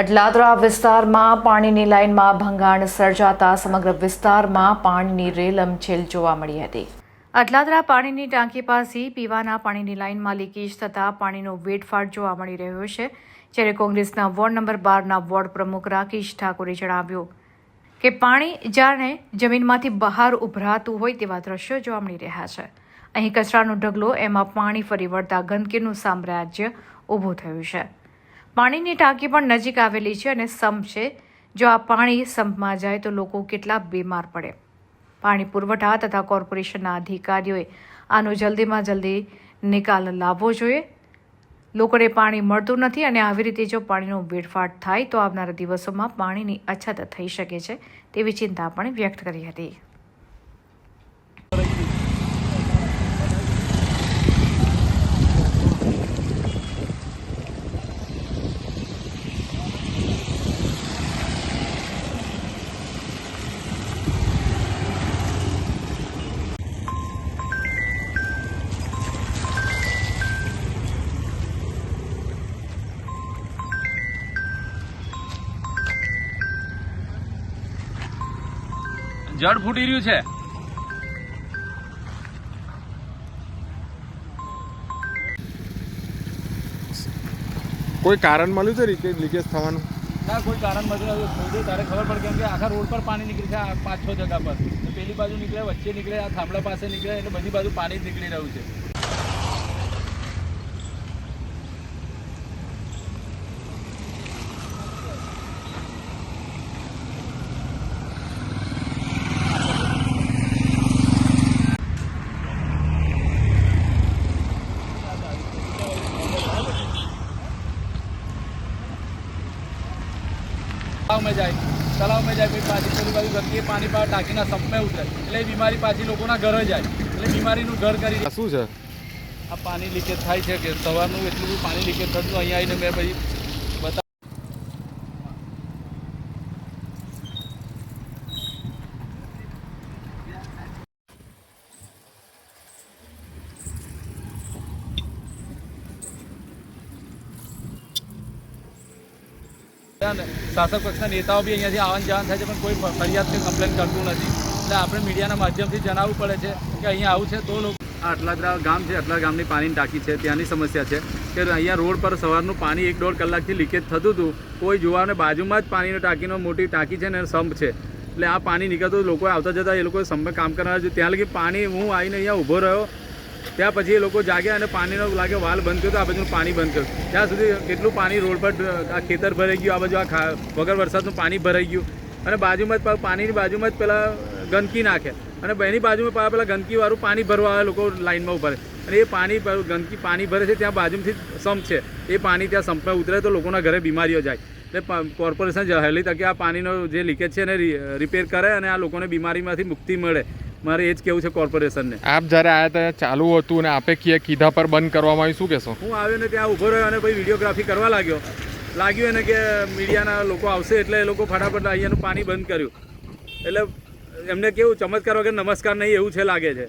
અટલાદરા વિસ્તારમાં પાણીની લાઇનમાં ભંગાણ સર્જાતા સમગ્ર વિસ્તારમાં પાણીની રેલમછેલ જોવા મળી હતી. અટલાદરા પાણીની ટાંકી પાસે પીવાના પાણીની લાઇનમાં લીકેજ થતાં પાણીનો વેડફાટ જોવા મળી રહ્યો છે, જ્યારે કોંગ્રેસના વોર્ડ નંબર બારના વોર્ડ પ્રમુખ રાકેશ ઠાકોરે જણાવ્યું કે પાણી જાણે જમીનમાંથી બહાર ઉભરાતું હોય તેવા દ્રશ્યો જોવા મળી રહ્યા છે. અહીં કચરાનો ઢગલો, એમાં પાણી ફરી વળતા ગંદકીનું સામ્રાજ્ય ઊભું થયું છે. પાણીની ટાંકી પણ નજીક આવેલી છે અને સંપ છે. જો આ પાણી સંપમાં જાય તો લોકો કેટલા બીમાર પડે. પાણી પુરવઠા તથા કોર્પોરેશનના અધિકારીઓએ આનો જલ્દીમાં જલ્દી નિકાલ લાવવો જોઈએ. લોકોને પાણી મળતું નથી અને આવી રીતે જો પાણીનો વેડફાટ થાય તો આવનારા દિવસોમાં પાણીની અછત થઈ શકે છે તેવી ચિંતા પણ વ્યક્ત કરી હતી. જળ ફૂટી રહ્યું છે. કોઈ કારણ મળ્યું છે લીકેજ લીકેજ થવાનું? ના કોઈ કારણ નથી. ખોદે તારે ખબર પડે કેમ કે આખા રોડ પર પાણી નીકળી છે આ પાંચ છ જગા પર પેલી બાજુ નીકળે વચ્ચે નીકળે આ થાંભલા પાસે નીકળે એટલે બધી બાજુ પાણી જ નીકળી રહ્યું છે. તળાવમાં જાય તળાવમાં જાય પછી પાછી પેલી બાજુ ગંદકી પાણી પાર ટાંકીના સંપમાં ઉતરે. એટલે એ બીમારી પાછી લોકોના ઘરે જાય. એટલે બીમારીનું ઘર કરી શું છે? આ પાણી લીકેજ થાય છે કે સવારનું એટલું બધું પાણી લીકેજ થતું અહીંયા આવીને મેં પછી શાસક પક્ષના નેતાઓ બી અહીંયાથી આવન જવાન થાય છે, પણ કોઈ ફરિયાદ કે કમ્પ્લેન કરતું નથી. એટલે આપણે મીડિયાના માધ્યમથી જણાવવું પડે છે કે અહીંયા આવું છે તો લોકો અટલાદરા ગામ છે અટલા ગામની પાણીની ટાંકી છે, ત્યાંની સમસ્યા છે કે અહીંયા રોડ પર સવારનું પાણી એક દોઢ કલાકથી લીકેજ થતું હતું, કોઈ જોવાને બાજુમાં જ પાણીની ટાંકીનો મોટી ટાંકી છે ને સંપ છે. એટલે આ પાણી નીકળતું લોકો આવતા જતા એ લોકો સંપે કામ કરવાના છે. ત્યાં લગી પાણી, હું આવીને અહીંયા ઊભો રહ્યો ત્યાં પછી એ લોકો જાગ્યા અને પાણીનો લાગે વાલ બંધ કર્યો તો આ બાજુનું પાણી બંધ કર્યું. ત્યાં સુધી કેટલું પાણી રોડ પર, આ ખેતર ભરાઈ ગયું, આ બાજુ આ વગર વરસાદનું પાણી ભરાઈ ગયું. અને બાજુમાં જ પાણીની બાજુમાં જ પેલા ગંદકી નાખે. અને એની બાજુમાં પેલા ગંદકીવાળું પાણી ભરવા આવે, લોકો લાઇનમાં ઊભા રહે. અને એ પાણી ગંદકી પાણી ભરે છે, ત્યાં બાજુમાંથી સંપ છે. એ પાણી ત્યાં સંપમાં ઉતરે તો લોકોના ઘરે બીમારીઓ જાય. એટલે કોર્પોરેશન વહેલી તકે આ પાણીનો જે લીકેજ છે એને રિપેર કરે અને આ લોકોને બીમારીમાંથી મુક્તિ મળે. મારે એ જ કેવું છે કોર્પોરેશનને. આપ જ્યારે આવ્યા ત્યાં ચાલુ હતું અને આપે કીએ કીધા પર બંધ કરવામાં આવ્યું શું કહેશો? હું આવ્યો ને ત્યાં ઊભો રહ્યો અને પછી વિડીયોગ્રાફી કરવા લાગ્યો. લાગ્યું એને કે મીડિયાના લોકો આવશે એટલે એ લોકો ફટાફટ અહીંયાનું પાણી બંધ કર્યું. એટલે એમને કેવું ચમત્કાર વગર નમસ્કાર નહીં એવું છે લાગે છે.